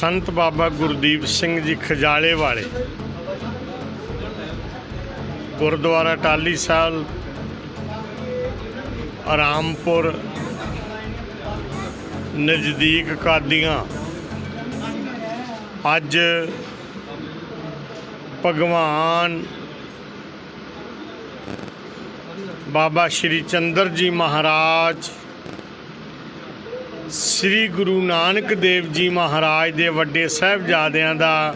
ਸੰਤ ਬਾਬਾ ਗੁਰਦੀਪ ਸਿੰਘ ਜੀ ਖਜਾਲੇ ਵਾਲੇ। ਗੁਰਦੁਆਰਾ ਟਾਲੀ ਸਾਹਿਬ, ਆਰਾਮਪੁਰ, ਨਜ਼ਦੀਕ ਕਾਦੀਆਂ। ਅੱਜ ਭਗਵਾਨ ਬਾਬਾ ਸ਼੍ਰੀ ਚੰਦਰ ਜੀ ਮਹਾਰਾਜ ਸ੍ਰੀ ਗੁਰੂ ਨਾਨਕ ਦੇਵ ਜੀ ਮਹਾਰਾਜ ਦੇ ਵੱਡੇ ਸਾਹਿਬਜ਼ਾਦਿਆਂ ਦਾ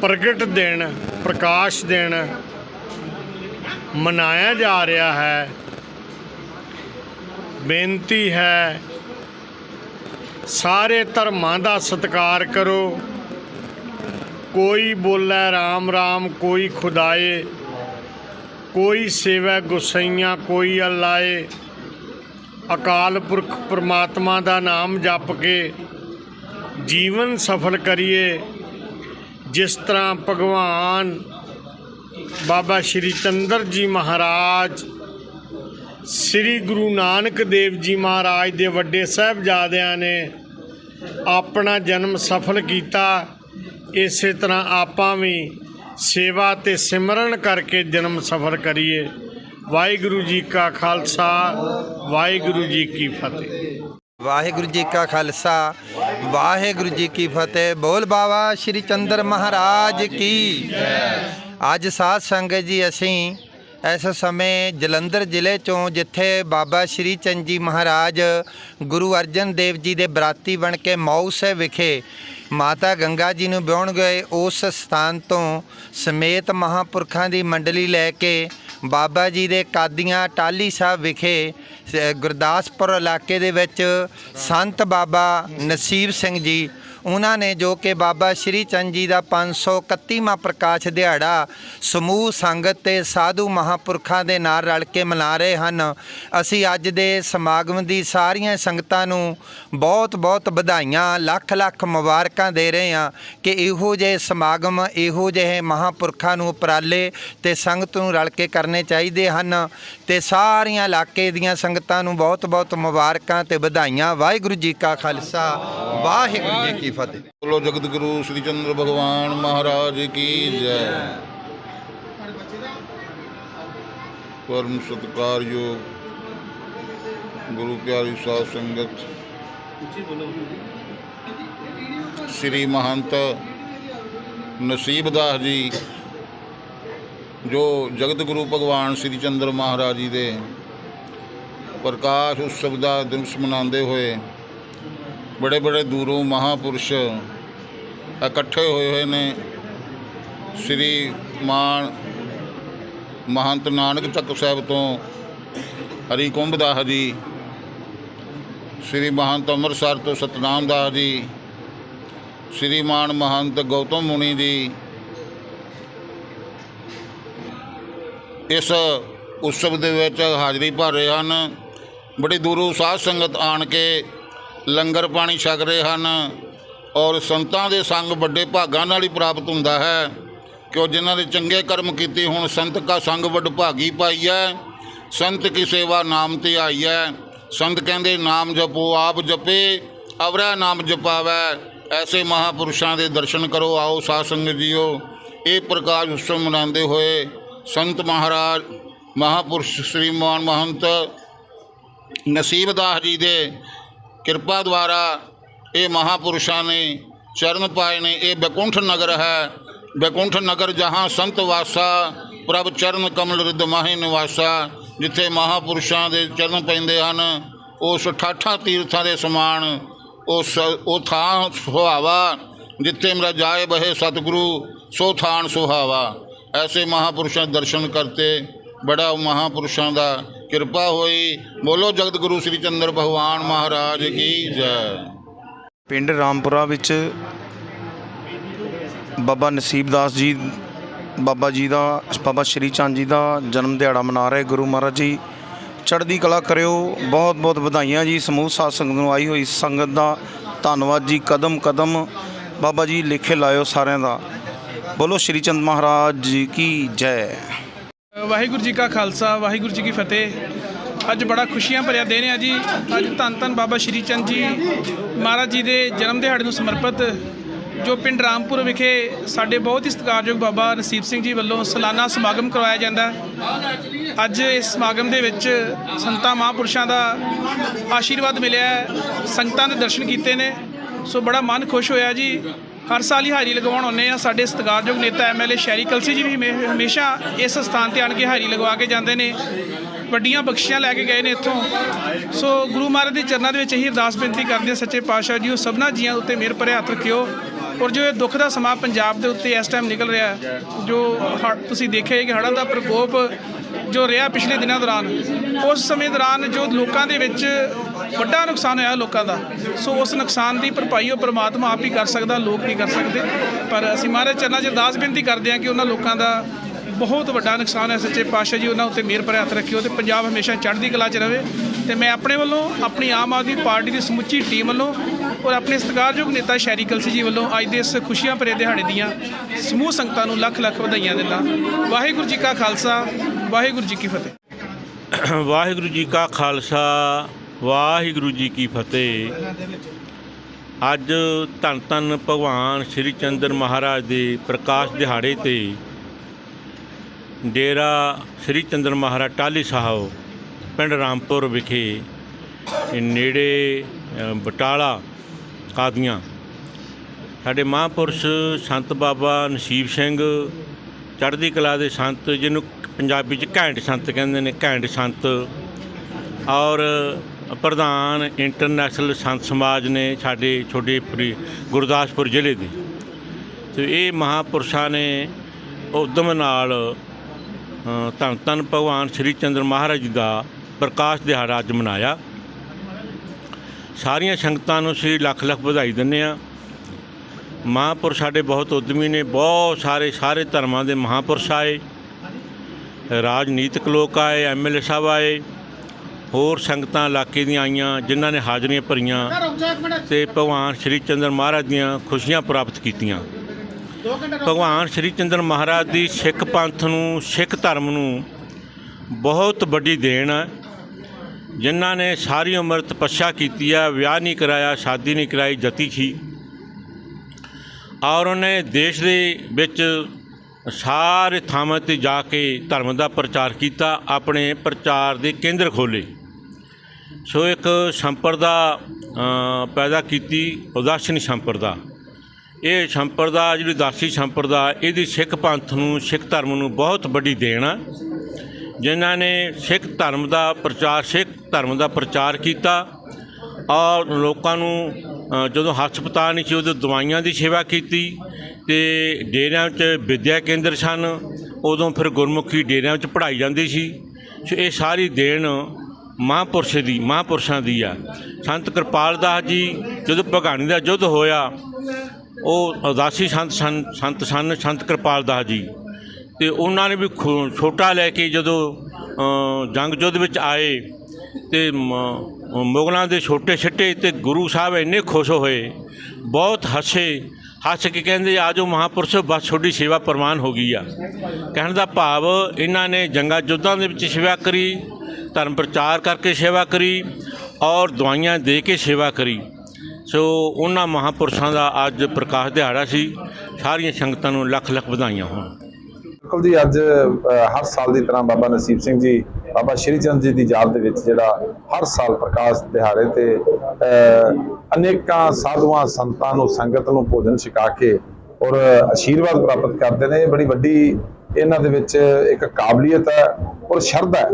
ਪ੍ਰਗਟ ਦਿਨ, ਪ੍ਰਕਾਸ਼ ਦਿਨ ਮਨਾਇਆ ਜਾ ਰਿਹਾ ਹੈ। ਬੇਨਤੀ ਹੈ, ਸਾਰੇ ਧਰਮਾਂ ਦਾ ਸਤਿਕਾਰ ਕਰੋ। ਕੋਈ ਬੋਲੇ RAM RAM ਕੋਈ ਖੁਦਾਏ, ਕੋਈ ਸੇਵਾ ਗੁਸਈਆਂ, ਕੋਈ ਅੱਲਾਏ ਅਕਾਲ ਪੁਰਖ ਪ੍ਰਮਾਤਮਾ ਦਾ ਨਾਮ ਜਪ ਕੇ ਜੀਵਨ ਸਫਲ ਕਰੀਏ। ਜਿਸ ਤਰ੍ਹਾਂ ਭਗਵਾਨ ਬਾਬਾ ਸ਼੍ਰੀ ਚੰਦਰ ਜੀ ਮਹਾਰਾਜ, ਸ੍ਰੀ ਗੁਰੂ ਨਾਨਕ ਦੇਵ ਜੀ ਮਹਾਰਾਜ ਦੇ ਵੱਡੇ ਸਾਹਿਬਜ਼ਾਦਿਆਂ ਨੇ ਆਪਣਾ ਜਨਮ ਸਫਲ ਕੀਤਾ, ਇਸੇ ਤਰ੍ਹਾਂ ਆਪਾਂ ਵੀ ਸੇਵਾ ਤੇ ਸਿਮਰਨ ਕਰਕੇ ਜਨਮ ਸਫਲ ਕਰੀਏ। ਵਾਹਿਗੁਰੂ ਜੀ ਕਾ ਖਾਲਸਾ, ਵਾਹਿਗੁਰੂ ਜੀ ਕੀ ਫਤਿਹ। ਵਾਹਿਗੁਰੂ ਜੀ ਕਾ ਖਾਲਸਾ, ਵਾਹਿਗੁਰੂ ਜੀ ਕੀ ਫਤਿਹ। ਬੋਲ ਬਾਬਾ ਸ਼੍ਰੀ ਚੰਦਰ ਮਹਾਰਾਜ ਕੀ। ਅੱਜ ਸਾਧ ਸੰਗਤ ਜੀ ਅਸੀਂ ਇਸ ਸਮੇਂ ਜਲੰਧਰ ਜ਼ਿਲ੍ਹੇ ਚੋਂ ਜਿੱਥੇ ਬਾਬਾ ਸ਼੍ਰੀ ਚੰਦ ਜੀ ਮਹਾਰਾਜ ਗੁਰੂ ਅਰਜਨ ਦੇਵ ਜੀ ਦੇ ਬਰਾਤੀ ਬਣ ਕੇ ਮੌ ਵਿਖੇ ਮਾਤਾ ਗੰਗਾ ਜੀ ਨੂੰ ਵਿਆਉਣ ਗਏ, ਉਸ ਸਥਾਨ ਤੋਂ ਸਮੇਤ ਮਹਾਪੁਰਖਾਂ ਦੀ ਮੰਡਲੀ ਲੈ ਕੇ ਬਾਬਾ ਜੀ ਦੇ ਕਾਦੀਆਂ ਟਾਲੀ ਸਾਹਿਬ ਵਿਖੇ ਗੁਰਦਾਸਪੁਰ ਇਲਾਕੇ ਦੇ ਵਿੱਚ ਸੰਤ ਬਾਬਾ ਨਸੀਬ ਸਿੰਘ ਜੀ ਉਹਨਾਂ ਨੇ ਜੋ ਕਿ ਬਾਬਾ ਸ਼੍ਰੀ ਚੰਦ ਜੀ ਦਾ 531ਵਾਂ ਪ੍ਰਕਾਸ਼ ਦਿਹਾੜਾ ਸਮੂਹ ਸੰਗਤ ਤੇ ਸਾਧੂ ਮਹਾਪੁਰਖਾਂ ਦੇ ਨਾਲ ਰਲ ਕੇ ਮਨਾ ਰਹੇ ਹਨ। ਅਸੀਂ ਅੱਜ ਦੇ ਸਮਾਗਮ ਦੀ ਸਾਰੀਆਂ ਸੰਗਤਾਂ ਨੂੰ ਬਹੁਤ ਬਹੁਤ ਵਧਾਈਆਂ, ਲੱਖ ਲੱਖ ਮੁਬਾਰਕਾਂ ਦੇ ਰਹੇ ਹਾਂ ਕਿ ਇਹੋ ਜਿਹੇ ਸਮਾਗਮ, ਇਹੋ ਜਿਹੇ ਮਹਾਪੁਰਖਾਂ ਨੂੰ ਉਪਰਾਲੇ ਤੇ ਸੰਗਤ ਨੂੰ ਰਲ ਕੇ ਕਰਨੇ ਚਾਹੀਦੇ ਹਨ ਤੇ ਸਾਰੀਆਂ ਇਲਾਕੇ ਦੀਆਂ ਸੰਗਤਾਂ ਨੂੰ ਬਹੁਤ ਬਹੁਤ ਮੁਬਾਰਕਾਂ ਤੇ ਵਧਾਈਆਂ। ਵਾਹਿਗੁਰੂ ਜੀ ਕਾ ਖਾਲਸਾ, ਵਾਹਿਗੁਰੂ ਜੀ ਕੀ ਫਤਿਹ। ਬੋਲੋ ਜਗਤ ਗੁਰੂ ਸ੍ਰੀ ਚੰਦਰ ਭਗਵਾਨ ਮਹਾਰਾਜ ਕੀ ਜੈ। ਪਰਮ ਸਤਿਕਾਰਯੋਗ ਗੁਰੂ ਪਿਆਰੀ ਸਾਧ ਸੰਗਤ, ਸ੍ਰੀ ਮਹੰਤ ਨਸੀਬਦਾਸ ਜੀ, ਜੋ ਜਗਤ ਗੁਰੂ ਭਗਵਾਨ ਸ੍ਰੀ ਚੰਦਰ ਮਹਾਰਾਜ ਜੀ ਦੇ ਪ੍ਰਕਾਸ਼ ਉਤਸਵ ਦਾ ਦਿਵਸ ਮਨਾਉਂਦੇ ਹੋਏ ਬੜੇ ਬੜੇ ਦੂਰੋਂ ਮਹਾਪੁਰਸ਼ ਇਕੱਠੇ ਹੋਏ ਹੋਏ ਨੇ। ਸ੍ਰੀ ਮਾਨ ਮਹੰਤ ਨਾਨਕ ਚੱਕ ਸਾਹਿਬ ਤੋਂ ਹਰੀ ਕੁੰਭ ਦਾਸ ਜੀ, ਸ੍ਰੀ ਮਹੰਤ ਅੰਮ੍ਰਿਤਸਰ ਤੋਂ ਸਤਨਾਮ ਦਾਸ ਜੀ, ਸ੍ਰੀ ਮਾਨ ਮਹੰਤ ਗੌਤਮ ਮੁਨੀ ਜੀ। ਇਸ ਉਤਸਵ ਦੇ ਵਿੱਚ ਹਾਜ਼ਰੀ ਭਰ ਰਹੇ ਹਨ। ਬੜੀ ਦੂਰੋਂ ਸਾਧ ਸੰਗਤ ਆਣ ਕੇ ਲੰਗਰ ਪਾਣੀ ਛਕ ਰਹੇ ਹਨ ਔਰ ਸੰਤਾਂ ਦੇ ਸੰਗ ਵੱਡੇ ਭਾਗਾਂ ਨਾਲ ਹੀ ਪ੍ਰਾਪਤ ਹੁੰਦਾ ਹੈ। ਕਿਉਂ ਜਿਨ੍ਹਾਂ ਦੇ ਚੰਗੇ ਕਰਮ ਕੀਤੇ ਹੁਣ, ਸੰਤ ਕਾ ਸੰਗ ਵੱਡ ਭਾਗੀ ਪਾਈ ਹੈ। ਸੰਤ ਕੀ ਸੇਵਾ ਨਾਮ ਤੇ ਆਈ ਹੈ। ਸੰਤ ਕਹਿੰਦੇ, ਨਾਮ ਜਪੋ, ਆਪ ਜਪੇ, ਅਵਰਾ ਨਾਮ ਜਪਾਵੈ। ਐਸੇ ਮਹਾਪੁਰਸ਼ਾਂ ਦੇ ਦਰਸ਼ਨ ਕਰੋ, ਆਓ ਸਾਧ ਸੰਗਤ ਜੀਓ। ਇਹ ਪ੍ਰਕਾਸ਼ ਉਤਸਵ ਮਨਾਉਂਦੇ ਹੋਏ ਸੰਤ ਮਹਾਰਾਜ, ਮਹਾਪੁਰਸ਼ ਸ੍ਰੀਮਾਨ ਮਹੰਤ ਨਸੀਬਦਾਸ ਜੀ ਦੇ ਕਿਰਪਾ ਦੁਆਰਾ ਇਹ ਮਹਾਪੁਰਸ਼ਾਂ ਨੇ ਚਰਨ ਪਾਏ ਨੇ, ਇਹ ਬੈਕੁੰਠ ਨਗਰ ਹੈ। ਬੈਕੁੰਠ ਨਗਰ ਜਹਾਂ ਸੰਤ ਵਾਸਾ, ਪ੍ਰਭ ਚਰਨ ਕਮਲ ਰਿਦ ਮਾਹੀ ਨਿਵਾਸਾ, ਜਿੱਥੇ ਮਹਾਪੁਰਸ਼ਾਂ ਦੇ ਚਰਨ ਪੈਂਦੇ ਹਨ, ਉਸ ਠਾਠਾਂ ਤੀਰਥਾਂ ਦੇ ਸਮਾਨ, ਉਸ, ਉਹ ਥਾਂ ਸੁਹਾਵਾ, ਜਿੱਥੇ ਮੇਰਾ ਜਾਏ ਬਹੇ ਸਤਿਗੁਰੂ, ਸੋ ਥਾਨ ਸੁਹਾਵਾ। ਐਸੇ ਮਹਾਪੁਰਸ਼ਾਂ ਦਰਸ਼ਨ ਕਰਤੇ ਬੜਾ ਮਹਾਪੁਰਸ਼ਾਂ ਦਾ ਕਿਰਪਾ ਹੋਈ। ਬੋਲੋ ਜਗਤ ਗੁਰੂ ਸ੍ਰੀ ਚੰਦਰ ਭਗਵਾਨ ਮਹਾਰਾਜ ਕੀ ਜੈ। ਪਿੰਡ ਰਾਮਪੁਰਾ ਵਿੱਚ ਬਾਬਾ ਨਸੀਬਦਾਸ ਜੀ, ਬਾਬਾ ਜੀ ਦਾ, ਬਾਬਾ ਸ਼੍ਰੀ ਚੰਦ ਜੀ ਦਾ ਜਨਮ ਦਿਹਾੜਾ ਮਨਾ ਰਹੇ ਗੁਰੂ ਮਹਾਰਾਜ ਜੀ। ਚੜ੍ਹਦੀ ਕਲਾ ਕਰਿਓ। ਬਹੁਤ ਬਹੁਤ ਵਧਾਈਆਂ ਜੀ। ਸਮੂਹ ਸਾਧ ਸੰਗਤ ਨੂੰ ਆਈ ਹੋਈ ਸੰਗਤ ਦਾ ਧੰਨਵਾਦ ਜੀ। ਕਦਮ ਕਦਮ ਬਾਬਾ ਜੀ ਲਿਖੇ ਲਾਇਓ ਸਾਰਿਆਂ ਦਾ। ਬੋਲੋ ਸ਼੍ਰੀ ਚੰਦ ਮਹਾਰਾਜ ਜੀ ਕੀ ਜੈ। ਵਾਹਿਗੁਰੂ ਜੀ ਕਾ ਖਾਲਸਾ, ਵਾਹਿਗੁਰੂ ਜੀ ਕੀ ਫਤਿਹ। ਅੱਜ ਬੜਾ ਖੁਸ਼ੀਆਂ ਭਰਿਆ ਦਿਨ ਹੈ ਜੀ। ਅੱਜ ਧੰਨ ਧੰਨ ਬਾਬਾ ਸ਼੍ਰੀ ਚੰਦ ਜੀ ਮਹਾਰਾਜ ਜੀ ਦੇ ਜਨਮ ਦਿਹਾੜੇ ਨੂੰ ਸਮਰਪਿਤ, ਜੋ ਪਿੰਡ ਰਾਮਪੁਰ ਵਿਖੇ ਸਾਡੇ ਬਹੁਤ ਹੀ ਸਤਿਕਾਰਯੋਗ ਬਾਬਾ ਨਸੀਬ ਸਿੰਘ ਜੀ ਵੱਲੋਂ ਸਾਲਾਨਾ ਸਮਾਗਮ ਕਰਵਾਇਆ ਜਾਂਦਾ। ਅੱਜ ਇਸ ਸਮਾਗਮ ਦੇ ਵਿੱਚ ਸੰਤਾਂ ਮਹਾਂਪੁਰਸ਼ਾਂ ਦਾ ਆਸ਼ੀਰਵਾਦ ਮਿਲਿਆ ਸੰਗਤਾਂ ਦੇ ਦਰਸ਼ਨ ਕੀਤੇ ਨੇ। ਸੋ ਬੜਾ ਮਨ ਖੁਸ਼ ਹੋਇਆ ਜੀ। ਹਰ ਸਾਲ ਹੀ ਹਾਜ਼ਰੀ ਲਗਵਾਉਣ ਆਉਂਦੇ ਆ ਸਾਡੇ ਸਤਿਕਾਰਯੋਗ ਨੇਤਾ ਐਮਐਲਏ ਸ਼ੈਰੀ ਕਲਸੀ ਜੀ ਵੀ ਹਮੇ- ਹਮੇਸ਼ਾ ਇਸ ਸਥਾਨ ਤੇ ਆਣ ਕੇ ਹਾਜ਼ਰੀ ਲਗਵਾ ਕੇ ਜਾਂਦੇ ਨੇ। ਵੱਡੀਆਂ ਬਖਸ਼ੀਆਂ ਲੈ ਕੇ ਗਏ ਨੇ ਇੱਥੋਂ। ਸੋ ਗੁਰੂ ਮਹਾਰਾਜ ਦੇ ਚਰਨਾਂ ਦੇ ਵਿੱਚ ਇਹੀ ਅਰਦਾਸ ਬੇਨਤੀ ਕਰਦੇ ਹਾਂ ਸੱਚੇ ਪਾਤਸ਼ਾਹ ਜੀ ਉਹ ਸਭਨਾ ਜੀਆਂ ਉੱਤੇ ਮਿਹਰ ਭਰੇ ਹੱਥ ਰੱਖਿਓ। ਔਰ ਜੋ ਇਹ ਦੁੱਖ ਦਾ ਸਮਾਂ ਪੰਜਾਬ ਦੇ ਉੱਤੇ ਇਸ ਟਾਈਮ ਨਿਕਲ ਰਿਹਾ ਜੋ ਹੜ੍ਹ- ਤੁਸੀਂ ਦੇਖਿਆ ਕਿ ਹੜ੍ਹਾਂ ਦਾ ਪ੍ਰਕੋਪ ਜੋ ਰਿਹਾ ਪਿਛਲੇ ਦਿਨਾਂ ਦੌਰਾਨ, ਉਸ ਸਮੇਂ ਦੌਰਾਨ ਜੋ ਲੋਕਾਂ ਦੇ ਵਿੱਚ ਵੱਡਾ ਨੁਕਸਾਨ ਹੋਇਆ ਲੋਕਾਂ ਦਾ। ਸੋ ਉਸ ਨੁਕਸਾਨ ਦੀ ਭਰਪਾਈ ਉਹ ਪ੍ਰਮਾਤਮਾ ਆਪ ਹੀ ਕਰ ਸਕਦਾ, ਲੋਕ ਨਹੀਂ ਕਰ ਸਕਦੇ। ਪਰ ਅਸੀਂ ਮਹਾਰਾਜ ਚਰਨਾਂ 'ਚ ਅਰਦਾਸ ਬੇਨਤੀ ਕਰਦੇ ਹਾਂ ਕਿ ਉਹਨਾਂ ਲੋਕਾਂ ਦਾ ਬਹੁਤ ਵੱਡਾ ਨੁਕਸਾਨ ਹੈ ਸੱਚੇ ਪਾਤਸ਼ਾਹ ਜੀ ਉਹਨਾਂ ਉੱਤੇ ਮਿਹਰ ਭਰੇ ਹੱਥ ਰੱਖਿਓ ਤੇ ਪੰਜਾਬ ਹਮੇਸ਼ਾ ਚੜ੍ਹਦੀ ਕਲਾ 'ਚ ਰਹੇ ਤੇ ਮੈਂ ਆਪਣੇ ਵੱਲੋਂ, ਆਪਣੀ ਆਮ ਆਦਮੀ ਪਾਰਟੀ ਦੀ ਸਮੁੱਚੀ ਟੀਮ ਵੱਲੋਂ ਔਰ ਆਪਣੇ ਸਤਿਕਾਰਯੋਗ ਨੇਤਾ ਸ਼ੈਰੀ ਕਲਸੀ ਜੀ ਵੱਲੋਂ ਅੱਜ ਦੇ ਇਸ ਖੁਸ਼ੀਆਂ ਭਰੇ ਦਿਹਾੜੇ ਦੀਆਂ ਸਮੂਹ ਸੰਗਤਾਂ ਨੂੰ ਲੱਖ ਲੱਖ ਵਧਾਈਆਂ ਦਿੰਦਾ। ਵਾਹਿਗੁਰੂ ਜੀ ਕਾ ਖਾਲਸਾ, ਵਾਹਿਗੁਰੂ ਜੀ ਕੀ ਫਤਿਹ। ਵਾਹਿਗੁਰੂ ਜੀ ਕਾ ਖਾਲਸਾ ਵਾਹਿਗੁਰੂ ਜੀ ਕੀ ਫਤਿਹ। ਅੱਜ ਧੰਨ ਧੰਨ ਭਗਵਾਨ ਸ਼੍ਰੀ ਚੰਦਰ ਮਹਾਰਾਜ ਦੇ ਪ੍ਰਕਾਸ਼ ਦਿਹਾੜੇ ਤੇ ਡੇਰਾ ਸ਼੍ਰੀ ਚੰਦਰ ਮਹਾਰਾਜ ਟਾਲੀ ਸਾਹਿਬ, ਪਿੰਡ ਰਾਮਪੁਰ ਵਿਖੇ ਨੇੜੇ ਬਟਾਲਾ ਕਾਦੀਆਂ। ਸਾਡੇ ਮਹਾਂਪੁਰਸ਼ ਸੰਤ ਬਾਬਾ ਨਸੀਬ ਸਿੰਘ, ਚੜ੍ਹਦੀ ਕਲਾ ਦੇ ਸੰਤ, ਜਿਹਨੂੰ ਪੰਜਾਬੀ ਚ ਘੈਂਟ ਸੰਤ ਕਹਿੰਦੇ ਨੇ, ਘੈਂਟ ਸੰਤ। ਔਰ ਪ੍ਰਧਾਨ ਇੰਟਰਨੈਸ਼ਨਲ ਸੰਤ ਸਮਾਜ ਨੇ ਸਾਡੇ ਛੋਟੇ ਗੁਰਦਾਸਪੁਰ ਜ਼ਿਲ੍ਹੇ ਦੇ। ਤੇ ਇਹ ਮਹਾਪੁਰਸ਼ਾਂ ਨੇ ਉਦਮ ਨਾਲ ਧੰਨ ਧੰਨ ਭਗਵਾਨ ਸ਼੍ਰੀ ਚੰਦਰ ਮਹਾਰਾਜ ਜੀ ਦਾ ਪ੍ਰਕਾਸ਼ ਦਿਹਾੜਾ ਅੱਜ ਮਨਾਇਆ। ਸਾਰੀਆਂ ਸੰਗਤਾਂ ਨੂੰ ਸ੍ਰੀ ਲੱਖ ਲੱਖ ਵਧਾਈ ਦਿੰਦੇ ਆ ਮਹਾਂਪੁਰਸ਼ ਸਾਡੇ ਬਹੁਤ ਉਦਮੀ ਨੇ, ਬਹੁਤ ਸਾਰੇ ਸਾਰੇ ਧਰਮਾਂ ਦੇ ਮਹਾਂਪੁਰਸ਼ ਆਏ। ਰਾਜਨੀਤਿਕ ਲੋਕ ਆਏ ਐਮਐਲਏ ਸਾਹਿਬ ਆਏ। ਹੋਰ ਸੰਗਤਾਂ ਇਲਾਕੇ ਦੀਆਂ ਆਈਆਂ ਜਿਨ੍ਹਾਂ ਨੇ ਹਾਜ਼ਰੀਆਂ ਭਰੀਆਂ ਤੇ ਭਗਵਾਨ ਸ਼੍ਰੀ ਚੰਦਰ ਮਹਾਰਾਜ ਦੀਆਂ ਖੁਸ਼ੀਆਂ ਪ੍ਰਾਪਤ ਕੀਤੀਆਂ। ਭਗਵਾਨ ਸ਼੍ਰੀ ਚੰਦਰ ਮਹਾਰਾਜ ਦੀ ਸਿੱਖ ਪੰਥ ਨੂੰ ਸਿੱਖ ਧਰਮ ਨੂੰ ਬਹੁਤ ਵੱਡੀ ਦੇਣ ਹੈ। ਜਿਨ੍ਹਾਂ ਨੇ ਸਾਰੀ ਉਮਰ ਤਪੱਸਿਆ ਕੀਤੀ ਹੈ ਵਿਆਹ ਨਹੀਂ ਕਰਾਇਆ ਸ਼ਾਦੀ ਨਹੀਂ ਕਰਾਈ ਜਤੀ ਸੀ। ਔਰ ਉਹਨੇ ਦੇਸ਼ ਦੇ ਵਿੱਚ ਸਾਰੇ ਥਾਵਾਂ ਤੇ ਜਾ ਕੇ ਧਰਮ ਦਾ ਪ੍ਰਚਾਰ ਕੀਤਾ ਆਪਣੇ ਪ੍ਰਚਾਰ ਦੇ ਕੇਂਦਰ ਖੋਲੇ ਸੋ ਇੱਕ ਸੰਪਰਦਾ ਪੈਦਾ ਕੀਤੀ ਉਦਾਸਨੀ ਸੰਪਰਦਾ ਇਹ ਸੰਪਰਦਾ ਜਿਹੜੀ ਉਦਾਸੀ ਸੰਪਰਦਾ ਇਹਦੀ ਸਿੱਖ ਪੰਥ ਨੂੰ, ਸਿੱਖ ਧਰਮ ਨੂੰ ਬਹੁਤ ਵੱਡੀ ਦੇਣ ਆ। ਜਿਨ੍ਹਾਂ ਨੇ ਸਿੱਖ ਧਰਮ ਦਾ ਪ੍ਰਚਾਰ, ਸਿੱਖ ਧਰਮ ਦਾ ਪ੍ਰਚਾਰ ਕੀਤਾ ਔਰ ਲੋਕਾਂ ਨੂੰ ਜਦੋਂ ਹਸਪਤਾਲ ਨਹੀਂ ਸੀ, ਉਦੋਂ ਦਵਾਈਆਂ ਦੀ ਸੇਵਾ ਕੀਤੀ ਤੇ ਡੇਰਿਆਂ 'ਚ ਵਿਦਿਆ ਕੇਂਦਰ ਸਨ। ਉਦੋਂ ਫਿਰ ਗੁਰਮੁਖੀ ਡੇਰਿਆਂ 'ਚ ਪੜ੍ਹਾਈ ਜਾਂਦੀ ਸੀ। ਸੋ ਇਹ ਸਾਰੀ ਦੇਣ ਮਹਾਂਪੁਰਸ਼ ਦੀ, ਮਹਾਂਪੁਰਸ਼ਾਂ ਦੀ ਆ। ਸੰਤ ਕਿਰਪਾਲ ਦਾਸ ਜੀ, ਜਦੋਂ ਭਗਾਣੀ ਦਾ ਯੁੱਧ ਹੋਇਆ, ਉਹ ਉਦਾਸੀ ਸੰਤ ਸਨ ਸੰਤ ਸਨ, ਸੰਤ ਕਿਰਪਾਲ ਦਾਸ ਜੀ। ਤੇ ਉਹਨਾਂ ਨੇ ਵੀ ਖੁ- ਛੋਟਾ ਲੈ ਕੇ ਜਦੋਂ ਜੰਗ ਯੁੱਧ ਵਿੱਚ ਆਏ, ਤੇ ਮ- ਮੁਗਲਾਂ ਦੇ ਛੋਟੇ ਛਿੱਟੇ ਤੇ ਗੁਰੂ ਸਾਹਿਬ ਇੰਨੇ ਖੁਸ਼ ਹੋਏ, ਬਹੁਤ ਹੱਸੇ ਹੱਸ ਕੇ ਕਹਿੰਦੇ ਆਜੋ ਮਹਾਂਪੁਰਸ਼, ਬਸ ਤੁਹਾਡੀ ਸੇਵਾ ਪ੍ਰਵਾਨ ਹੋ ਗਈ ਆ। ਕਹਿਣ ਦਾ ਭਾਵ ਇਹਨਾਂ ਨੇ ਜੰਗਾਂ ਯੁੱਧਾਂ ਦੇ ਵਿੱਚ ਸੇਵਾ ਕਰੀ, ਧਰਮ ਪ੍ਰਚਾਰ ਕਰਕੇ ਸੇਵਾ ਕਰੀ ਔਰ ਦਵਾਈਆਂ ਦੇ ਕੇ ਸੇਵਾ ਕਰੀ। ਸੋ ਉਹਨਾਂ ਮਹਾਂਪੁਰਸ਼ਾਂ ਦਾ ਅੱਜ ਪ੍ਰਕਾਸ਼ ਦਿਹਾੜਾ ਸੀ। ਸਾਰੀਆਂ ਸੰਗਤਾਂ ਨੂੰ ਲੱਖ ਲੱਖ ਵਧਾਈਆਂ ਹੋਣ। ਬਿਲਕੁਲ ਜੀ, ਅੱਜ ਹਰ ਸਾਲ ਦੀ ਤਰ੍ਹਾਂ ਬਾਬਾ ਨਸੀਬ ਸਿੰਘ ਜੀ, ਬਾਬਾ ਸ਼੍ਰੀ ਚੰਦ ਜੀ ਦੀ ਯਾਦ ਦੇ ਵਿੱਚ ਜਿਹੜਾ ਹਰ ਸਾਲ ਪ੍ਰਕਾਸ਼ ਦਿਹਾੜੇ ਤੇ ਅਨੇਕਾਂ ਸਾਧੂਆਂ, ਸੰਤਾਂ ਨੂੰ, ਸੰਗਤ ਨੂੰ ਭੋਜਨ ਛਕਾ ਕੇ ਔਰ ਆਸ਼ੀਰਵਾਦ ਪ੍ਰਾਪਤ ਕਰਦੇ ਨੇ। ਬੜੀ ਵੱਡੀ ਇਹਨਾਂ ਦੇ ਵਿੱਚ ਇੱਕ ਕਾਬਲੀਅਤ ਹੈ ਔਰ ਸ਼ਰਧਾ ਹੈ।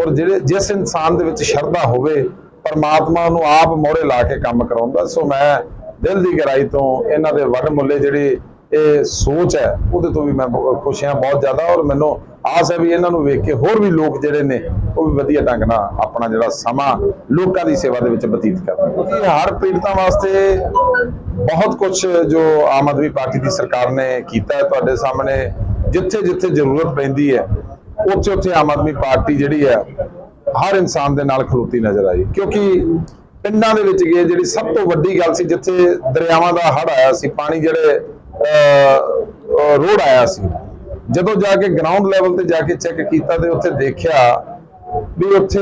ਔਰ ਜਿਹੜੇ, ਜਿਸ ਇਨਸਾਨ ਦੇ ਵਿੱਚ ਸ਼ਰਧਾ ਹੋਵੇ, ਪਰਮਾਤਮਾ ਨੂੰ ਆਪ ਮੋਹਰੇ ਲਾ ਕੇ ਕੰਮ ਕਰਾਉਂਦਾ। ਸੋ ਮੈਂ ਦਿਲ ਦੀ ਗਹਿਰਾਈ ਤੋਂ ਇਹਨਾਂ ਦੇ ਵੱਡ ਮੁੱਲੇ ਜਿਹੜੀ ਇਹ ਸੋਚ ਹੈ, ਉਹਦੇ ਤੋਂ ਵੀ ਮੈਂ ਖੁਸ਼ ਹਾਂ ਬਹੁਤ ਜ਼ਿਆਦਾ ਔਰ ਮੈਨੂੰ ਆਸ ਹੈ ਵੀ ਇਹਨਾਂ ਨੂੰ ਵੇਖ ਕੇ ਹੋਰ ਵੀ ਲੋਕ ਜਿਹੜੇ ਨੇ, ਉਹ ਵੀ ਵਧੀਆ ਢੰਗ ਨਾਲ ਆਪਣਾ ਜਿਹੜਾ ਸਮਾਂ ਲੋਕਾਂ ਦੀ ਸੇਵਾ ਦੇ ਵਿੱਚ ਬਤੀਤ ਕਰਨ ਇਹ ਹਰ ਪੀੜਤਾਂ ਵਾਸਤੇ ਬਹੁਤ ਕੁਝ ਜੋ ਆਮ ਆਦਮੀ ਪਾਰਟੀ ਦੀ ਸਰਕਾਰ ਨੇ ਕੀਤਾ ਹੈ ਤੁਹਾਡੇ ਸਾਹਮਣੇ, ਜਿੱਥੇ ਜਿੱਥੇ ਜ਼ਰੂਰਤ ਪੈਂਦੀ ਹੈ, ਉੱਥੇ ਉੱਥੇ ਆਮ ਆਦਮੀ ਪਾਰਟੀ ਜਿਹੜੀ ਹੈ, ਹਰ ਇਨਸਾਨ ਦੇ ਨਾਲ ਖਲੋਤੀ ਨਜ਼ਰ ਆਈ। ਕਿਉਂਕਿ ਪਿੰਡਾਂ ਦੇ ਵਿੱਚ ਗਏ, ਜਿਹੜੀ ਸਭ ਤੋਂ ਵੱਡੀ ਗੱਲ ਸੀ, ਜਿੱਥੇ ਦਰਿਆਵਾਂ ਦਾ ਹੜ ਆਇਆ ਸੀ, ਪਾਣੀ ਜਿਹੜੇ ਰੋਡ ਆਇਆ ਸੀ। ਜਦੋਂ ਜਾ ਕੇ ਗਰਾਊਂਡ ਲੈਵਲ ਤੇ ਜਾ ਕੇ ਚੈੱਕ ਕੀਤਾ ਤੇ ਉੱਥੇ ਦੇਖਿਆ ਵੀ ਉੱਥੇ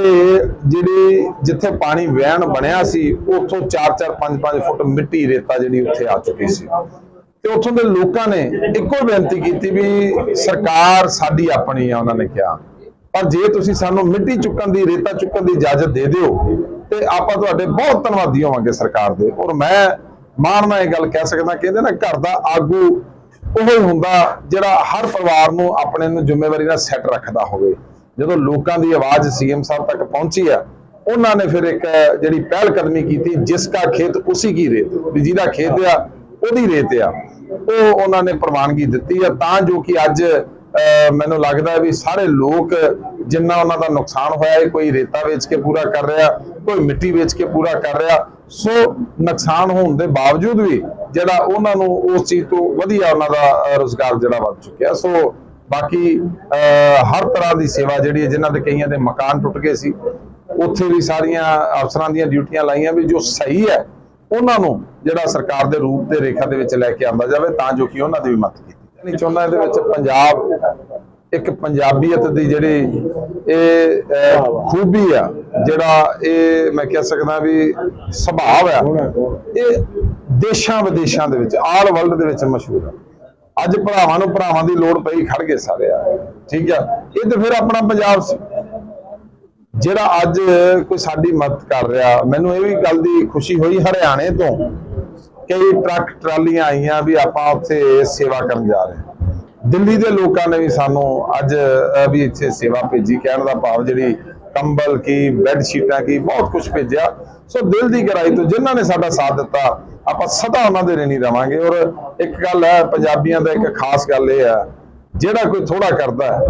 ਜਿਹੜੀ ਜਿੱਥੇ ਪਾਣੀ ਵਹਿਣ ਬਣਿਆ ਸੀ, ਉੱਥੋਂ 4-4 5-5 ਫੁੱਟ ਮਿੱਟੀ ਰੇਤਾ ਜਿਹੜੀ ਉੱਥੇ ਆ ਚੁੱਕੀ ਸੀ। ਤੇ ਉੱਥੋਂ ਦੇ ਲੋਕਾਂ ਨੇ ਇੱਕੋ ਬੇਨਤੀ ਕੀਤੀ ਵੀ ਸਰਕਾਰ ਸਾਡੀ ਆਪਣੀ ਆ, ਉਹਨਾਂ ਨੇ ਕਿਹਾ। ਪਰ ਜੇ ਤੁਸੀਂ ਸਾਨੂੰ ਮਿੱਟੀ ਚੁੱਕਣ ਦੀ, ਰੇਤਾ ਚੁੱਕਣ ਦੀ ਇਜਾਜ਼ਤ ਦੇ ਦਿਓ, ਤੇ ਆਪਾਂ ਤੁਹਾਡੇ ਬਹੁਤ ਧੰਨਵਾਦੀ ਹੋਵਾਂਗੇ ਸਰਕਾਰ ਦੇ। ਔਰ ਮੈਂ ਮਾਣ ਨਾਲ ਇਹ ਗੱਲ ਕਹਿ ਸਕਦਾ ਕਹਿੰਦੇ ਨਾ ਘਰ ਦਾ ਆਗੂ ਉਹ ਹੁੰਦਾ ਜਿਹੜਾ ਹਰ ਪਰਿਵਾਰ ਨੂੰ ਆਪਣੇ ਨੂੰ ਜ਼ਿੰਮੇਵਾਰੀ ਨਾਲ ਸੈੱਟ ਰੱਖਦਾ ਹੋਵੇ। ਜਦੋਂ ਲੋਕਾਂ ਦੀ ਆਵਾਜ਼ ਸੀਐਮ ਸਾਹਿਬ ਤੱਕ ਪਹੁੰਚੀ ਆ ਉਹਨਾਂ ਨੇ ਫਿਰ ਇੱਕ ਜਿਹੜੀ ਪਹਿਲ ਕਦਮੀ ਕੀਤੀ ਜਿਸ ਕਾ ਖੇਤ ਉਸੇ ਕੀ ਰੇਤ ਵੀ ਜਿਹਦਾ ਖੇਤ ਆ ਉਹਦੀ ਰੇਤ ਆ। ਉਹ ਉਹਨਾਂ ਨੇ ਪ੍ਰਵਾਨਗੀ ਦਿੱਤੀ ਆ ਤਾਂ ਜੋ ਕਿ ਅੱਜ ਅਹ, ਮੈਨੂੰ ਲੱਗਦਾ ਵੀ ਸਾਰੇ ਲੋਕ ਜਿੰਨਾ ਉਹਨਾਂ ਦਾ ਨੁਕਸਾਨ ਹੋਇਆ ਹੈ ਕੋਈ ਰੇਤਾ ਵੇਚ ਕੇ ਪੂਰਾ ਕਰ ਰਿਹਾ ਕੋਈ ਮਿੱਟੀ ਵੇਚ ਕੇ ਪੂਰਾ ਕਰ ਰਿਹਾ ਸੋ ਨੁਕਸਾਨ ਹੋਣ ਦੇ ਬਾਵਜੂਦ ਵੀ ਜਿਹੜਾ ਉਹਨਾਂ ਨੂੰ ਉਸ ਚੀਜ਼ ਤੋਂ ਵਧੀਆ ਉਹਨਾਂ ਦਾ ਅਹ, ਜਿਹੜਾ ਵੱਧ ਚੁੱਕਿਆ। ਸੋ ਬਾਕੀ ਹਰ ਤਰ੍ਹਾਂ ਦੀ ਸੇਵਾ ਜਿਹੜੀ ਹੈ ਜਿਨ੍ਹਾਂ ਦੇ ਕਈਆਂ ਦੇ ਮਕਾਨ ਟੁੱਟ ਗਏ ਸੀ ਉੱਥੇ ਵੀ ਸਾਰੀਆਂ ਅਫਸਰਾਂ ਦੀਆਂ ਡਿਊਟੀਆਂ ਲਾਈਆਂ ਵੀ ਜੋ ਸਹੀ ਹੈ ਉਹਨਾਂ ਨੂੰ ਜਿਹੜਾ ਸਰਕਾਰ ਦੇ ਰੂਪ ਦੇ ਰੇਖਾ ਦੇ ਵਿੱਚ ਲੈ ਕੇ ਆਂਦਾ ਜਾਵੇ ਤਾਂ ਜੋ ਕਿ ਉਹਨਾਂ ਦੀ ਵੀ ਮਦਦ ਕੀਤੀ ਜਾਵੇ। ਚਾਹੁੰਦਾ ਇਹਦੇ ਵਿੱਚ ਪੰਜਾਬ ਇੱਕ ਪੰਜਾਬੀਅਤ ਦੀ ਜਿਹੜੀ ਇਹ ਖੂਬੀ ਆ, ਜਿਹੜਾ ਇਹ ਮੈਂ ਕਹਿ ਸਕਦਾ ਵੀ ਸੁਭਾਅ ਆ, ਇਹ ਦੇਸ਼ਾਂ ਵਿਦੇਸ਼ਾਂ ਦੇ ਵਿੱਚ, ਆਲ ਵਰਲਡ ਦੇ ਵਿੱਚ ਮਸ਼ਹੂਰ ਆ। ਅੱਜ ਭਰਾਵਾਂ ਨੂੰ ਭਰਾਵਾਂ ਦੀ ਲੋੜ ਪਈ ਖੜ ਗਏ ਸਾਰੇ ਆ। ਠੀਕ ਆ? ਇਹ ਤੇ ਫਿਰ ਆਪਣਾ ਪੰਜਾਬ ਸੀ। ਜਿਹੜਾ ਅੱਜ ਕੋਈ ਸਾਡੀ ਮਦਦ ਕਰ ਰਿਹਾ, ਮੈਨੂੰ ਇਹ ਵੀ ਗੱਲ ਦੀ ਖੁਸ਼ੀ ਹੋਈ ਹਰਿਆਣੇ ਤੋਂ, ਕਈ ਟਰੱਕ ਟਰਾਲੀਆਂ ਆਈਆਂ ਵੀ ਆਪਾਂ ਉੱਥੇ ਸੇਵਾ ਕਰਨ ਜਾ ਰਹੇ ਹਾਂ। ਦਿੱਲੀ ਦੇ ਲੋਕਾਂ ਨੇ ਵੀ ਸਾਨੂੰ ਅੱਜ ਵੀ ਇੱਥੇ ਸੇਵਾ ਭੇਜੀ, ਕਹਿਣ ਦਾ ਭਾਵ ਜਿਹੜੀ ਕੰਬਲ ਕੀ ਬੈੱਡ ਸ਼ੀਟਾਂ ਕੀ, ਬਹੁਤ ਕੁਝ ਭੇਜਿਆ। ਸੋ ਦਿਲ ਦੀ ਗਹਿਰਾਈ ਤੋਂ ਜਿਨ੍ਹਾਂ ਨੇ ਸਾਡਾ ਸਾਥ ਦਿੱਤਾ, ਆਪਾਂ ਸਦਾ ਉਹਨਾਂ ਦੇ ਰਹਿਣੀ ਰਵਾਂਗੇ। ਔਰ ਇੱਕ ਗੱਲ ਹੈ, ਪੰਜਾਬੀਆਂ ਦਾ ਇੱਕ ਖਾਸ ਗੱਲ ਇਹ ਹੈ, ਜਿਹੜਾ ਕੋਈ ਥੋੜਾ ਕਰਦਾ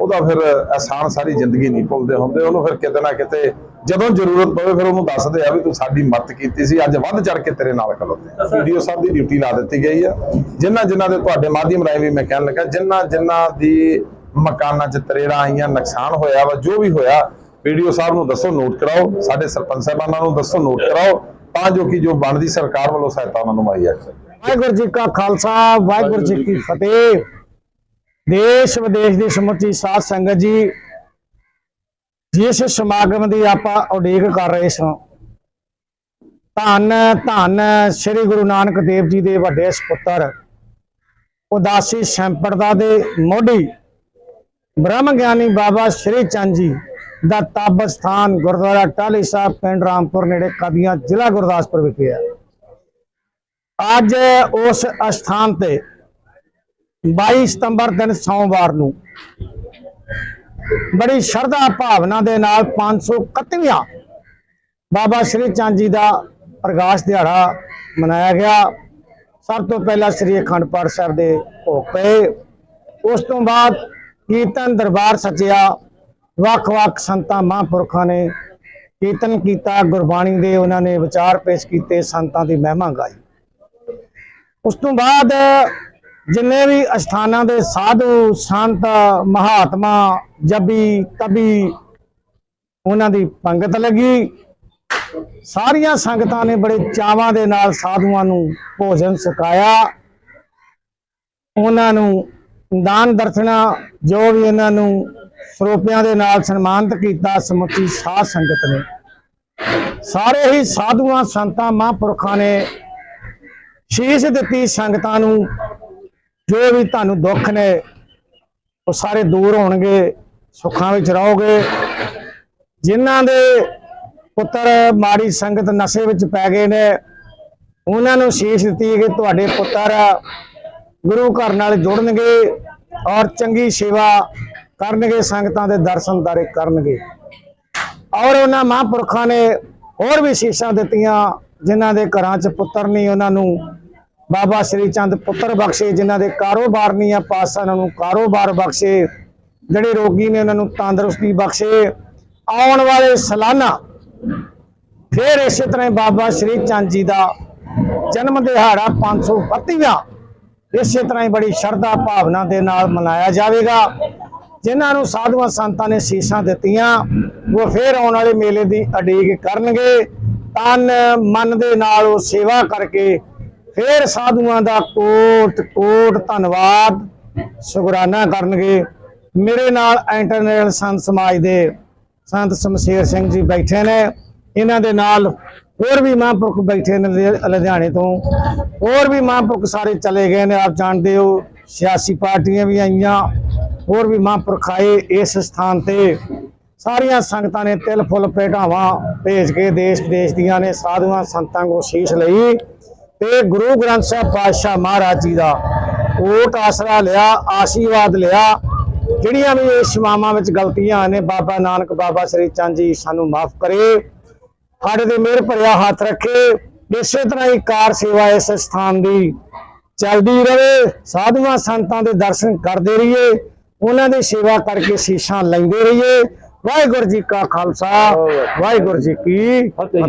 ਉਹਦਾ ਫਿਰ ਆਸਾਨ ਸਾਰੀ ਜ਼ਿੰਦਗੀ ਨਹੀਂ ਭੁੱਲਦੇ ਹੁੰਦੇ। ਉਹਨੂੰ ਫਿਰ ਕਿਤੇ ਨਾ ਕਿਤੇ ਜਦੋਂ ਜ਼ਰੂਰਤ ਪਵੇ ਫਿਰ ਉਹਨੂੰ ਦੱਸਦੇ ਆ ਵੀ ਤੂੰ ਸਾਡੀ ਮਦਦ ਕੀਤੀ ਸੀ ਅੱਜ ਵੱਧ ਚੜ ਕੇ ਤੇਰੇ ਨਾਲ ਖਲੋਤੇ ਵੀਡੀਓ ਸਾਹਿਬ ਦੀ ਡਿਊਟੀ ਲਾ ਦਿੱਤੀ ਗਈ ਆ। ਜਿਨ੍ਹਾਂ ਜਿਨ੍ਹਾਂ ਦੇ ਤੁਹਾਡੇ ਮਾਧਿਅਮ ਰਾਹੀਂ ਵੀ ਮੈਂ ਕਹਿਣ ਲੱਗਾ ਜਿਨ੍ਹਾਂ ਜਿਨ੍ਹਾਂ ਦੀ ਮਕਾਨਾਂ 'ਚ ਤਰੇੜਾਂ ਆਈਆਂ ਨੁਕਸਾਨ ਹੋਇਆ ਵਾ ਜੋ ਵੀ ਹੋਇਆ ਵੀਡੀਓ ਸਾਹਿਬ ਨੂੰ ਦੱਸੋ ਨੋਟ ਕਰਾਓ। ਸਾਡੇ ਸਰਪੰਚ ਸਾਹਿਬਾਨਾਂ ਨੂੰ ਦੱਸੋ ਨੋਟ ਕਰਾਓ ਤਾਂ ਜੋ ਕਿ ਜੋ ਬਣਦੀ ਸਰਕਾਰ ਵੱਲੋਂ ਸਹਾਇਤਾ ਉਹਨਾਂ ਨੂੰ ਮੁਹੱਈਆ ਕਰੇ ਵਾਹਿਗੁਰੂ ਜੀ ਕਾ ਖਾਲਸਾ ਵਾਹਿਗੁਰੂ ਜੀ ਕੀ ਫਤਿਹ। ਦੇਸ਼ ਵਿਦੇਸ਼ ਦੀ ਸਮੁੱਚੀ ਸਾਧ ਸੰਗਤ ਜੀ ਜਿਸ ਸਮਾਗਮ ਦੀ ਆਪਾਂ ਉਡੀਕ ਕਰ ਰਹੇ ਸਾਂ, ਧੰਨ ਧੰਨ ਸ੍ਰੀ ਗੁਰੂ ਨਾਨਕ ਦੇਵ ਜੀ ਦੇ ਵੱਡੇ ਸੁਪੁੱਤਰ, ਉਦਾਸੀ ਸੰਪਰਦਾ ਦੇ ਮੋਢੀ, ਬ੍ਰਹਮ ਗਿਆਨੀ ਬਾਬਾ ਸ਼੍ਰੀ ਚੰਦ ਜੀ ਦਾ ਤਪ ਸਥਾਨ ਗੁਰਦੁਆਰਾ ਟਾਹਲੀ ਸਾਹਿਬ, ਪਿੰਡ ਰਾਮਪੁਰ ਨੇੜੇ ਕਦੀਆਂ, ਜ਼ਿਲ੍ਹਾ ਗੁਰਦਾਸਪੁਰ ਵਿਖੇ ਹੈ। ਅੱਜ ਉਸ ਅਸਥਾਨ ਤੇ 22 ਸਤੰਬਰ ਦਿਨ ਸੋਮਵਾਰ ਨੂੰ ਬੜੀ ਸ਼ਰਧਾ ਭਾਵਨਾ ਦੇ ਨਾਲ 531ਵਾਂ ਬਾਬਾ ਸ਼੍ਰੀ ਚੰਦ ਜੀ ਦਾ ਪ੍ਰਕਾਸ਼ ਦਿਹਾੜਾ ਮਨਾਇਆ ਗਿਆ। ਸਭ ਤੋਂ ਪਹਿਲਾਂ ਸ੍ਰੀ ਅਖੰਡ ਪਾਠ ਸਾਹਿਬ ਦੇ ਭੋਗ ਪਏ। ਉਸ ਤੋਂ ਬਾਅਦ ਕੀਰਤਨ ਦਰਬਾਰ ਸਜਿਆ। ਵੱਖ-ਵੱਖ ਸੰਤਾਂ, ਮਹਾਂਪੁਰਖਾਂ ਨੇ ਕੀਰਤਨ ਕੀਤਾ। ਗੁਰਬਾਣੀ ਦੇ ਉਹਨਾਂ ਨੇ ਵਿਚਾਰ ਪੇਸ਼ ਕੀਤੇ। ਸੰਤਾਂ ਦੀ ਮਹਿਮਾ ਗਾਈ। ਉਸ ਤੋਂ ਬਾਅਦ ਜਿੰਨੇ ਵੀ ਅਸਥਾਨਾਂ ਦੇ ਸਾਧੂ, ਸੰਤ, ਮਹਾਤਮਾ, ਜਬੀ, ਤਬੀ, ਉਹਨਾਂ ਦੀ ਪੰਗਤ ਲੱਗੀ। ਸਾਰੀਆਂ ਸੰਗਤਾਂ ਨੇ ਬੜੇ ਚਾਵਾਂ ਦੇ ਨਾਲ ਸਾਧੂਆਂ ਨੂੰ ਭੋਜਨ ਛਕਾਇਆ ਉਹਨਾਂ ਨੂੰ ਦਾਨ ਦਰਸ਼ਨਾ, ਜੋ ਵੀ ਇਹਨਾਂ ਨੂੰ ਸਰੋਪਿਆਂ ਦੇ ਨਾਲ ਸਨਮਾਨਿਤ ਕੀਤਾ, ਸਮੁੱਚੀ ਸਾਧ ਸੰਗਤ ਨੇ। ਸਾਰੇ ਹੀ ਸਾਧੂਆਂ, ਸੰਤਾਂ, ਮਹਾਂਪੁਰਖਾਂ ਨੇ ਸ਼ੀਸ਼ ਦਿੱਤੀ ਸੰਗਤਾਂ ਨੂੰ ਜੋ ਵੀ ਤੁਹਾਨੂੰ ਦੁੱਖ ਨੇ, ਉਹ ਸਾਰੇ ਦੂਰ ਹੋਣਗੇ, ਸੁੱਖਾਂ ਵਿੱਚ ਰਹੋਗੇ। ਜਿਨ੍ਹਾਂ ਦੇ ਪੁੱਤਰ ਮਾੜੀ ਸੰਗਤ ਨਸ਼ੇ ਵਿੱਚ ਪੈ ਗਏ ਨੇ, ਉਹਨਾਂ ਨੂੰ ਸ਼ੀਸ਼ ਦਿੱਤੀ ਕਿ ਤੁਹਾਡੇ ਪੁੱਤਰ ਗੁਰੂ ਘਰ ਨਾਲ ਜੁੜਨਗੇ ਔਰ ਚੰਗੀ ਸੇਵਾ ਕਰਨਗੇ, ਸੰਗਤਾਂ ਦੇ ਦਰਸ਼ਨ ਦਾਰੇ ਕਰਨਗੇ। ਔਰ ਉਹਨਾਂ ਮਹਾਂਪੁਰਖਾਂ ਨੇ ਹੋਰ ਵੀ ਸ਼ੀਸ਼ਾਂ ਦਿੱਤੀਆਂ, ਜਿਨ੍ਹਾਂ ਦੇ ਘਰਾਂ 'ਚ ਪੁੱਤਰ ਨਹੀਂ, ਉਹਨਾਂ ਨੂੰ ਬਾਬਾ ਸ਼੍ਰੀ ਚੰਦ ਪੁੱਤਰ ਬਖਸ਼ੇ, ਜਿਨ੍ਹਾਂ ਦੇ ਕਾਰੋਬਾਰ ਨਹੀਂ ਆ ਪਾਸਾ, ਉਹਨਾਂ ਨੂੰ ਕਾਰੋਬਾਰ ਬਖਸ਼ੇ। ਜਿਹੜੇ ਰੋਗੀ ਨੇ, ਉਹਨਾਂ ਨੂੰ ਤੰਦਰੁਸਤੀ ਬਖਸ਼ੇ। ਆਉਣ ਵਾਲੇ ਸਾਲਾਨਾ ਫਿਰ ਇਸੇ ਤਰ੍ਹਾਂ ਹੀ ਬਾਬਾ ਸ਼੍ਰੀ ਚੰਦ ਜੀ ਦਾ ਜਨਮ ਦਿਹਾੜਾ 532ਵਾਂ ਇਸੇ ਤਰ੍ਹਾਂ ਹੀ ਬੜੀ ਸ਼ਰਧਾ ਭਾਵਨਾ ਦੇ ਨਾਲ ਮਨਾਇਆ ਜਾਵੇਗਾ। ਜਿਨ੍ਹਾਂ ਨੂੰ ਸਾਧੂਆਂ ਸੰਤਾਂ ਨੇ ਸੀਸਾਂ ਦਿੱਤੀਆਂ, ਉਹ ਫਿਰ ਆਉਣ ਵਾਲੇ ਮੇਲੇ ਦੀ ਅਡੀਕ ਕਰਨਗੇ। ਤਨ ਮਨ ਦੇ ਨਾਲ ਉਹ ਸੇਵਾ ਕਰਕੇ ਫਿਰ ਸਾਧੂਆਂ ਦਾ ਕੋਟ ਕੋਟ ਧੰਨਵਾਦ, ਸ਼ੁਕਰਾਨਾ ਕਰਨਗੇ। ਮੇਰੇ ਨਾਲ ਇੰਟਰਨੈਸ਼ਨਲ ਸੰਤ ਸਮਾਜ ਦੇ ਸੰਤ ਸ਼ਮਸ਼ੇਰ ਸਿੰਘ ਜੀ ਬੈਠੇ ਨੇ। ਇਹਨਾਂ ਦੇ ਨਾਲ ਹੋਰ ਵੀ ਮਹਾਂਪੁਰਖ ਬੈਠੇ ਨੇ ਲੁਧਿ- ਲੁਧਿਆਣੇ ਤੋਂ। ਹੋਰ ਵੀ ਮਹਾਂਪੁਰਖ ਸਾਰੇ ਚਲੇ ਗਏ ਨੇ, ਆਪ ਜਾਣਦੇ ਹੋ, ਸਿਆਸੀ ਪਾਰਟੀਆਂ ਵੀ ਆਈਆਂ। ਹੋਰ ਵੀ ਮਹਾਂਪੁਰਖ ਆਏ ਇਸ ਸਥਾਨ ਤੇ। ਸਾਰੀਆਂ ਸੰਗਤਾਂ ਨੇ ਤਿਲ ਫੁੱਲ ਭੇਟਾਵਾਂ ਭੇਜ ਕੇ ਦੇਸ਼ ਵਿਦੇਸ਼ ਦੀਆਂ ਨੇ, ਸਾਧੂਆਂ, ਸੰਤਾਂ ਕੋ ਸ਼ੀਸ਼ ਲਈ। ਤੇ ਗੁਰੂ ਗ੍ਰੰਥ ਸਾਹਿਬ ਪਾਤਸ਼ਾਹ ਮਹਾਰਾਜ ਜੀ ਦਾ ਓਟ ਆਸਰਾ ਲਿਆ ਆਸ਼ੀਰਵਾਦ ਲਿਆ। ਜਿਹੜੀਆਂ ਵੀ ਇਹ ਸੇਵਾਵਾਂ ਵਿੱਚ ਗਲਤੀਆਂ ਨੇ ਬਾਬਾ ਨਾਨਕ ਬਾਬਾ ਸ੍ਰੀ ਚੰਦ ਜੀ ਸਾਨੂੰ ਮਾਫ ਕਰੇ। ਸਾਡੇ ਤੇ ਮਿਹਰ ਭਰਿਆ ਹੱਥ ਰੱਖੇ। ਇਸੇ ਤਰ੍ਹਾਂ ਹੀ ਕਾਰ ਸੇਵਾ ਇਸ ਸਥਾਨ ਦੀ ਚੱਲਦੀ ਰਹੇ। ਸਾਧੂਆਂ ਸੰਤਾਂ ਦੇ ਦਰਸ਼ਨ ਕਰਦੇ ਰਹੀਏ। ਉਹਨਾਂ ਦੀ ਸੇਵਾ ਕਰਕੇ ਸੀਸਾਂ ਲੈਂਦੇ ਰਹੀਏ। ਵਾਹਿਗੁਰੂ ਜੀ ਕਾ ਖਾਲਸਾ ਵਾਹਿਗੁਰੂ ਜੀ ਕੀ ਫਤਿਹ।